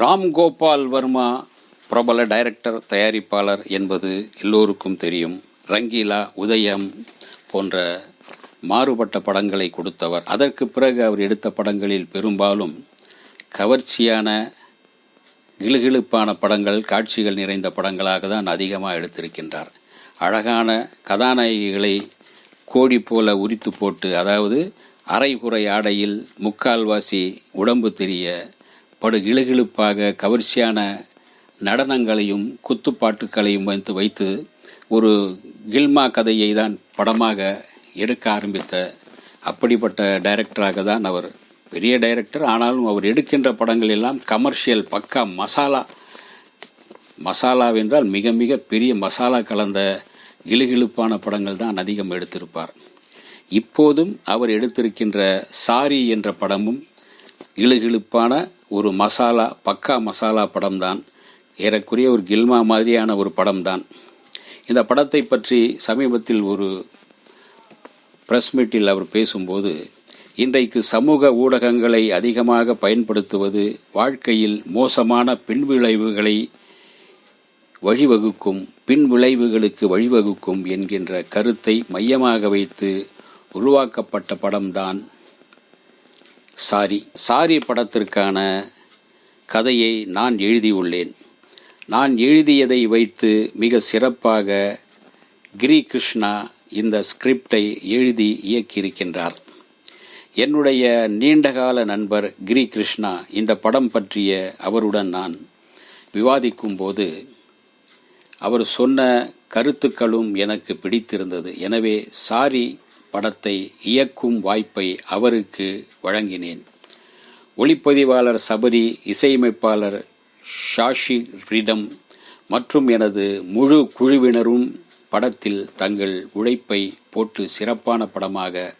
ராம் கோபால் வர்மா பிரபல டைரக்டர் தயாரிப்பாளர் என்பது எல்லோருக்கும் தெரியும். ரங்கீலா உதயம் போன்ற மாறுபட்ட படங்களை கொடுத்தவர். அதற்கு பிறகு அவர் எடுத்த படங்களில் பெரும்பாலும் கவர்ச்சியான கிளுகிழுப்பான படங்கள் காட்சிகள் நிறைந்த படங்களாக தான் அதிகமாக எடுத்திருக்கின்றார். அழகான கதாநாயகிகளை கோடி போல உரித்து போட்டு அதாவது அரைகுறை ஆடையில் முக்கால்வாசி உடம்பு தெரிய படு இழுகிழுப்பாக கவர்ச்சியான நடனங்களையும் குத்துப்பாட்டுக்களையும் வைத்து வைத்து ஒரு கில்மா கதையை தான் படமாக எடுக்க ஆரம்பித்த அப்படிப்பட்ட டைரக்டராக தான் அவர். பெரிய டைரக்டர் ஆனாலும் அவர் எடுக்கின்ற படங்கள் எல்லாம் கமர்ஷியல் பக்கா மசாலா. மசாலாவென்றால் மிக மிக பெரிய மசாலா கலந்த இழுகிழுப்பான படங்கள் தான் அதிகம் எடுத்திருப்பார். இப்போதும் அவர் எடுத்திருக்கின்ற சாரி என்ற படமும் இழுகிழுப்பான ஒரு மசாலா பக்கா மசாலா படம்தான். ஏறக்குறைய ஒரு கில்மா மாதிரியான ஒரு படம்தான். இந்த படத்தை பற்றி சமீபத்தில் ஒரு பிரஸ் மீட்டில் அவர் பேசும்போது இன்றைக்கு சமூக ஊடகங்களை அதிகமாக பயன்படுத்துவது வாழ்க்கையில் மோசமான பின்விளைவுகளை வழிவகுக்கும் பின்விளைவுகளுக்கு வழிவகுக்கும் என்கின்ற கருத்தை மையமாக வைத்து உருவாக்கப்பட்ட படம்தான். சாரி சாரி படத்திற்கான கதையை நான் எழுதியுள்ளேன். நான் எழுதியதை வைத்து மிக சிறப்பாக கிரி கிருஷ்ணா இந்த ஸ்கிரிப்டை எழுதி இயக்கியிருக்கின்றார். என்னுடைய நீண்டகால நண்பர் கிரி கிருஷ்ணா இந்த படம் பற்றிய அவருடன் நான் விவாதிக்கும் போது அவர் சொன்ன கருத்துக்களும் எனக்கு பிடித்திருந்தது. எனவே சாரி படத்தை இயக்கும் வாய்ப்பை அவருக்கு வழங்கினேன். ஒளிப்பதிவாளர் சபரி இசையமைப்பாளர் ஷாஷி ரிதம் மற்றும் எனது முழு குழுவினரும் படத்தில் தங்கள் உழைப்பை போட்டு சிறப்பான படமாக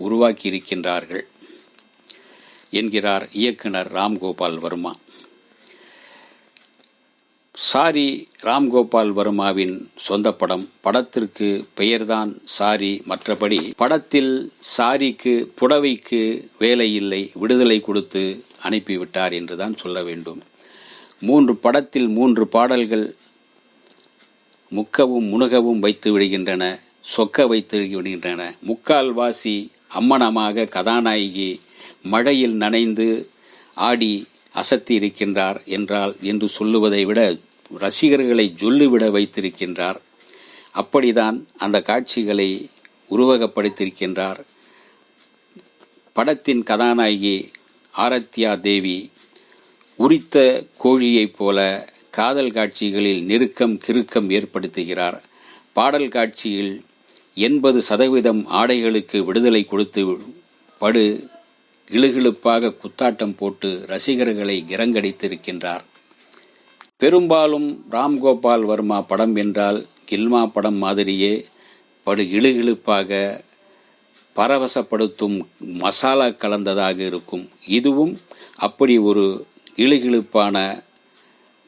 உருவாக்கியிருக்கின்றார்கள். என்கிறார் இயக்குனர் ராம்கோபால் வர்மா. சாரி ராம்கோபால் வர்மாவின் சொந்த படம். படத்திற்கு பெயர்தான் சாரி. மற்றபடி படத்தில் சாரிக்கு புடவைக்கு வேலை இல்லை விடுதலை கொடுத்து அனுப்பிவிட்டார் என்றுதான் சொல்ல வேண்டும். மூன்று படத்தில் மூன்று பாடல்கள் முக்கவும் முணுகவும் வைத்து விடுகின்றன சொக்க வைத்து விடுகின்றன. முக்கால்வாசி அம்மனமாக கதாநாயகி மழையில் நனைந்து ஆடி அசத்தி இருக்கின்றார் என்றால் என்று சொல்லுவதை விட ரசிகர்களை ஜொல்லுவிட வைத்திருக்கின்றார். அப்படிதான் அந்த காட்சிகளை உருவகப்படுத்தியிருக்கின்றார். படத்தின் கதாநாயகி ஆரத்யா தேவி உரித்த கோழியைப் போல காதல் காட்சிகளில் நெருக்கம் கிறுக்கம் ஏற்படுத்துகிறார். பாடல் காட்சியில் எண்பது சதவீதம் ஆடைகளுக்கு விடுதலை கொடுத்து படு இழுகிழுப்பாக குத்தாட்டம் போட்டு ரசிகர்களை கிரங்கடித்திருக்கின்றார். பெரும்பாலும் ராம்கோபால் வர்மா படம் என்றால் கில்மா படம் மாதிரியே படு இழுகிழுப்பாக பரவசப்படுத்தும் மசாலா கலந்ததாக இருக்கும். இதுவும் அப்படி ஒரு இழுகிழுப்பான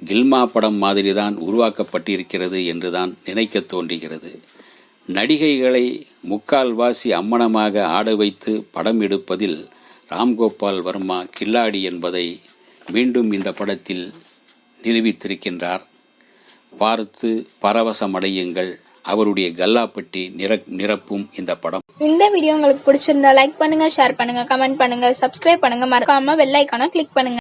கில்மா படம் மாதிரி தான் உருவாக்கப்பட்டிருக்கிறது என்றுதான் நினைக்க தோன்றுகிறது. நடிகைகளை முக்கால்வாசி அம்மனமாக ஆட வைத்து படம் எடுப்பதில் ராம்கோபால் வர்மா கில்லாடி என்பதை மீண்டும் இந்த படத்தில் நிரூபித்திருக்கின்றார். பார்த்து பரவசமடையுங்கள் அவருடைய கல்லாப்பட்டி நிர நிரப்பும் இந்த படம். இந்த வீடியோ உங்களுக்கு பிடிச்சிருந்தா லைக் பண்ணுங்க ஷேர் பண்ணுங்க கமெண்ட் பண்ணுங்க சப்ஸ்கிரைப் பண்ணுங்க. மறக்காம வெள்ளைக்கான கிளிக் பண்ணுங்க.